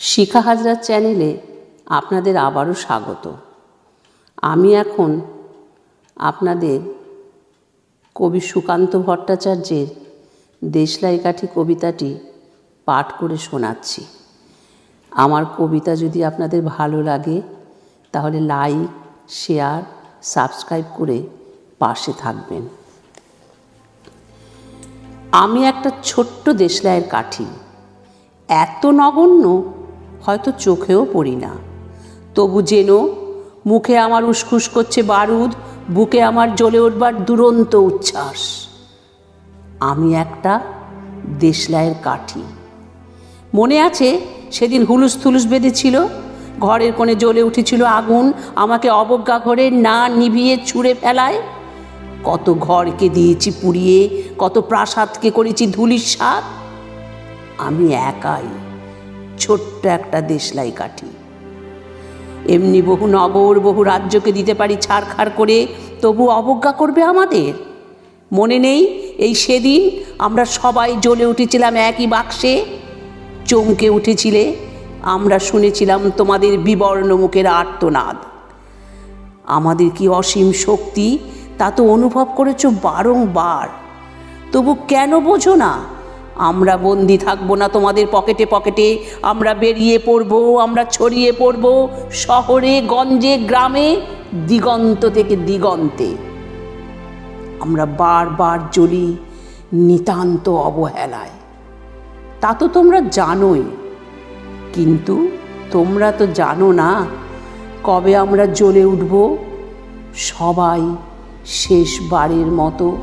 শিখা হাজরা চ্যানেলে আপনাদের আবারও স্বাগত। আমি এখন আপনাদের কবি সুকান্ত ভট্টাচার্যের দেশলাই কাঠি কবিতাটি পাঠ করে শোনাচ্ছি। আমার কবিতা যদি আপনাদের ভালো লাগে, তাহলে লাইক, শেয়ার, সাবস্ক্রাইব করে পাশে থাকবেন। আমি একটা ছোট্ট দেশলাইয়ের কাঠি, এত নগণ্য হয়তো চোখেও পড়ি না। তবু যেন মুখে আমার উসখুস করছে বারুদ, বুকে আমার জ্বলে উঠবার দুরন্ত উচ্ছ্বাস। আমি একটা দেশলাইয়ের কাঠি। মনে আছে সেদিন হুলুস থুলুস বেঁধেছিল, ঘরের কোণে জ্বলে উঠেছিল আগুন, আমাকে অবজ্ঞা করে না নিভিয়ে ছুঁড়ে ফেলায়। কত ঘরকে দিয়েছি পুড়িয়ে, কত প্রাসাদকে করেছি ধুলির স্বাদ আমি একাই ছোট্ট একটা দেশলাই কাঠি। এমনি বহু নগর, বহু রাজ্যকে দিতে পারি ছাড়খাড় করে, তবু অবজ্ঞা করবে আমাদের? মনে নেই, এই সেদিন আমরা সবাই জ্বলে উঠেছিলাম একই বাক্সে? চমকে উঠেছিলে, আমরা শুনেছিলাম তোমাদের বিবর্ণ মুখের আর্তনাদ। আমাদের কি অসীম শক্তি, তা তো অনুভব করেছ বারংবার। তবু কেন বোঝো না আমরা বন্দি থাকব না তোমাদের পকেটে পকেটে। আমরা বেরিয়ে পড়ব, আমরা ছড়িয়ে পড়ব শহরে, গঞ্জে, গ্রামে, দিগন্ত থেকে দিগন্তে। আমরা বারবার জ্বলি নিতান্ত অবহেলায়। তা তো তোমরা জানোই। কিন্তু তোমরা তো জানো না কবে আমরা জ্বলে উঠব। সবাই শেষবারের মতো